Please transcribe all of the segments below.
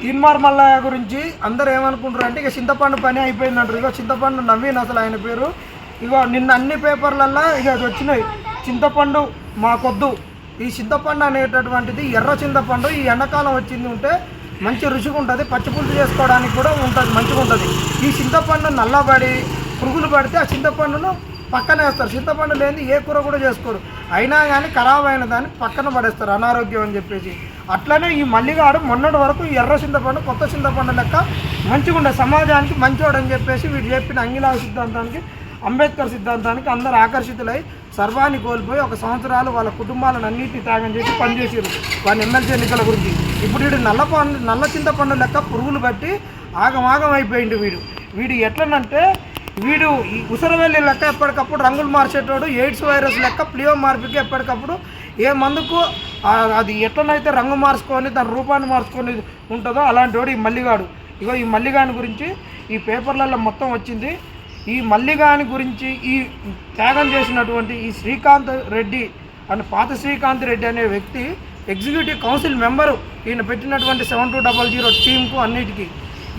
తీన్మార్ మల్లయ్య గురించి అందరు ఏమనుకుంటారు అంటే ఇక చింతపండు పని అయిపోయింది అంటారు ఇక చింతపండు నవీన్ అసలు ఆయన పేరు. ఇక నిన్న అన్ని పేపర్లల్లో ఇక అది వచ్చినాయి. చింతపండు మాకొద్దు. ఈ చింతపండు అనేటటువంటిది ఎర్ర చింతపండు ఈ ఎండాకాలం వచ్చింది ఉంటే మంచి రుచిగా ఉంటుంది పచ్చిపులుసు చేసుకోవడానికి కూడా ఉంటుంది మంచిగా ఉంటుంది ఈ చింతపండు నల్లబడి పురుగులు పడితే ఆ చింతపండును పక్కన వేస్తారు. చింతపండు లేని ఏ కూర కూడా చేసుకోరు. అయినా కానీ ఖరాబ్ అయిన దాన్ని పక్కన పడేస్తారు అనారోగ్యం అని చెప్పేసి. అట్లనే ఈ మల్లిగాడు మొన్నటి వరకు ఎర్ర చింతపండు కొత్త చింతపండు లెక్క మంచిగా ఉండే సమాజానికి మంచివాడని అని చెప్పేసి వీడు చెప్పిన అంగిలాల సిద్ధాంతానికి అంబేద్కర్ సిద్ధాంతానికి అందరు ఆకర్షితులై సర్వాన్ని కోల్పోయి ఒక సంవత్సరాలు వాళ్ళ కుటుంబాలను అన్నింటినీ త్యాగం చేసి పనిచేసారు వాళ్ళ ఎమ్మెల్సీ ఎన్నికల గురించి. ఇప్పుడు వీడు నల్ల పండు నల్ల చింతపండు లెక్క పురుగులు బట్టి ఆగమాగం అయిపోయింది వీడు. వీడు ఎట్లనంటే వీడు ఈ ఉసరవెల్లి లెక్క ఎప్పటికప్పుడు రంగులు మార్చేటోడు ఎయిడ్స్ వైరస్ లెక్క ప్లియో మార్పికి ఎప్పటికప్పుడు ఏ మందుకు అది ఎట్లనైతే రంగు మార్చుకొని దాని రూపాన్ని మార్చుకొని ఉంటుందో అలాంటి వాడు ఈ మల్లిగాడు. ఇగో ఈ మల్లిగాని గురించి ఈ పేపర్లలో మొత్తం వచ్చింది. ఈ మల్లిగాని గురించి ఈ త్యాగం చేసినటువంటి ఈ శ్రీకాంత్ రెడ్డి అని పాత శ్రీకాంత్ రెడ్డి అనే వ్యక్తి ఎగ్జిక్యూటివ్ కౌన్సిల్ మెంబరు ఈయన పెట్టినటువంటి సెవెన్ టూ డబల్ జీరో టీంకు అన్నిటికీ.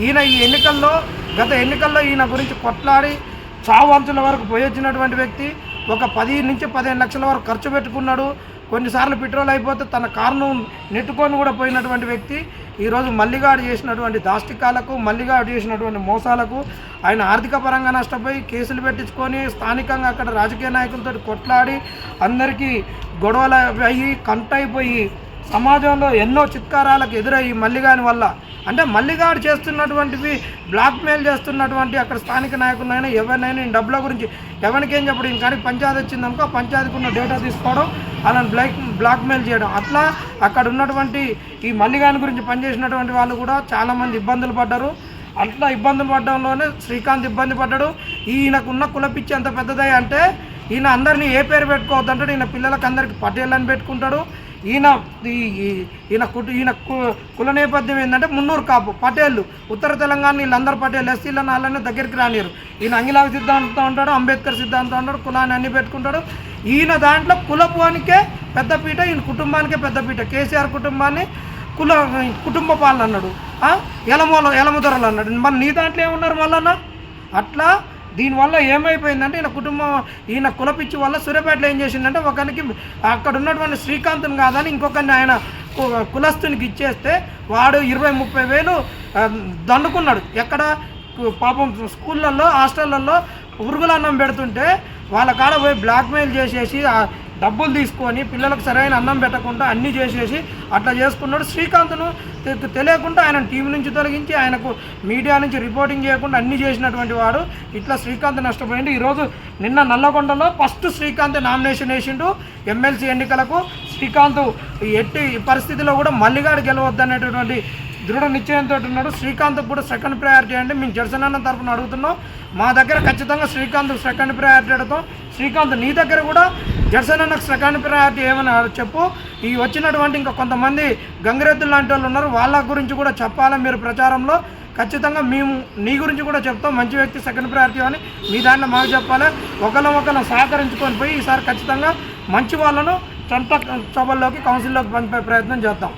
ఈయన ఈ ఎన్నికల్లో గత ఎన్నికల్లో ఈయన గురించి కొట్లాడి చావు అంచుల వరకు పోయొచ్చినటువంటి వ్యక్తి ఒక పది నుంచి పదిహేను లక్షల వరకు ఖర్చు పెట్టుకున్నాడు. కొన్నిసార్లు పెట్రోల్ అయిపోతే తన కారును నెట్టుకొని కూడా పోయినటువంటి వ్యక్తి ఈరోజు మల్లిగాడు చేసినటువంటి దాష్టికాలకు మల్లిగాడు చేసినటువంటి మోసాలకు ఆయన ఆర్థిక పరంగా నష్టపోయి కేసులు పెట్టించుకొని స్థానికంగా అక్కడ రాజకీయ నాయకులతో కొట్లాడి అందరికీ గొడవలు అయ్యి కంటైపోయి సమాజంలో ఎన్నో చిత్కారాలకు ఎదురయ్యి మల్లిగాని వల్ల. అంటే మల్లిగాడు చేస్తున్నటువంటివి బ్లాక్మెయిల్ చేస్తున్నటువంటి అక్కడ స్థానిక నాయకులైనా ఎవరినైనా డబ్బుల గురించి ఎవరికేం చెప్పడం. కానీ పంచాయతీ వచ్చిందనుకో ఆ పంచాయతీకి ఉన్న డేటా తీసుకోవడం అలా బ్లాక్ బ్లాక్మెయిల్ చేయడం. అట్లా అక్కడ ఉన్నటువంటి ఈ మల్లిగాని గురించి పనిచేసినటువంటి వాళ్ళు కూడా చాలామంది ఇబ్బందులు పడ్డారు. అట్లా ఇబ్బందులు పడడంలోనే శ్రీకాంత్ ఇబ్బంది పడ్డాడు. ఈయనకున్న కులపిచ్చి ఎంత పెద్దదై అంటే ఈయన అందరినీ ఏ పేరు పెట్టుకోవద్దంటాడు. ఈయన పిల్లలకి అందరికి పటేల్ అని పెట్టుకుంటాడు. ఈయన ఈ- ఈయన కుటు ఈయన కు- కుల నేపథ్యం ఏంటంటే మున్నూరు కాపు పటేళ్ళు ఉత్తర తెలంగాణ వీళ్ళందరూ పటేల్ ఎస్సీలను వాళ్ళని దగ్గరికి రానియరు. ఈయన అంగిలాగ సిద్ధాంతం ఉంటాడు అంబేద్కర్ సిద్ధాంతం ఉంటాడు కులాన్ని అన్ని పెట్టుకుంటాడు. ఈయన దాంట్లో కులపోనికే పెద్దపీట ఈయన కుటుంబానికే పెద్దపీట కేసీఆర్ కుటుంబాన్ని కుల కుటుంబ పాలన అన్నాడు. ఎలమోల ఎలమదొరలు అన్నాడు. మరి నీ దాంట్లో ఏమున్నారు మళ్ళన్న అట్లా దీనివల్ల ఏమైపోయిందంటే ఈయన కుటుంబం ఈయన కులపిచ్చి వల్ల సూర్యాపేటలో ఏం చేసిందంటే ఒకరికి అక్కడ ఉన్నటువంటి శ్రీకాంత్ని కాదని ఇంకొకరిని ఆయన కు- కులస్తునికి ఇచ్చేస్తే వాడు ఇరవై ముప్పై వేలు దండుకున్నాడు. ఎక్కడ? పాపం స్కూళ్ళల్లో హాస్టళ్ళల్లో ఉరుగులన్నం పెడుతుంటే వాళ్ళ కాడ పోయి బ్లాక్మెయిల్ చేసేసి డబ్బులు తీసుకొని పిల్లలకు సరైన అన్నం పెట్టకుండా అన్నీ చేసేసి అట్లా చేసుకున్నాడు. శ్రీకాంత్ను తె- తెలియకుండా ఆయన టీం నుంచి తొలగించి ఆయనకు మీడియా నుంచి రిపోర్టింగ్ చేయకుండా అన్నీ చేసినటువంటి వాడు. ఇట్లా శ్రీకాంత్ నష్టపోయిండు. ఈరోజు నిన్న నల్లగొండలో ఫస్ట్ శ్రీకాంత్ నామినేషన్ వేసిండు ఎమ్మెల్సీ ఎన్నికలకు. శ్రీకాంత్ ఎట్టి పరిస్థితిలో కూడా మల్లిగాడు గెలవద్దనేటటువంటి దృఢ నిశ్చయంతో ఉన్నాడు. శ్రీకాంత్ కూడా సెకండ్ ప్రయారిటీ అంటే మేము జడ్సనన్న తరఫున అడుగుతున్నాం. మా దగ్గర ఖచ్చితంగా శ్రీకాంత్ సెకండ్ ప్రయారిటీ అడుగుతాం. శ్రీకాంత్ నీ దగ్గర కూడా జడ్సన్ అన్నకు సెకండ్ ప్రయారిటీ ఏమని చెప్పు. ఈ వచ్చినటువంటి ఇంకా కొంతమంది గంగిరెద్దులు లాంటి వాళ్ళు ఉన్నారు. వాళ్ళ గురించి కూడా చెప్పాలి మీరు ప్రచారంలో? ఖచ్చితంగా మేము నీ గురించి కూడా చెప్తాం. మంచి వ్యక్తి సెకండ్ ప్రయారిటీ అని మీ దాంట్లో మాకు చెప్పాలి? ఒకళ్ళ ఒకళ్ళ సహకరించుకొని పోయి ఈసారి ఖచ్చితంగా మంచి వాళ్ళను చంట సభల్లోకి కౌన్సిల్లోకి పంపే ప్రయత్నం చేద్దాం.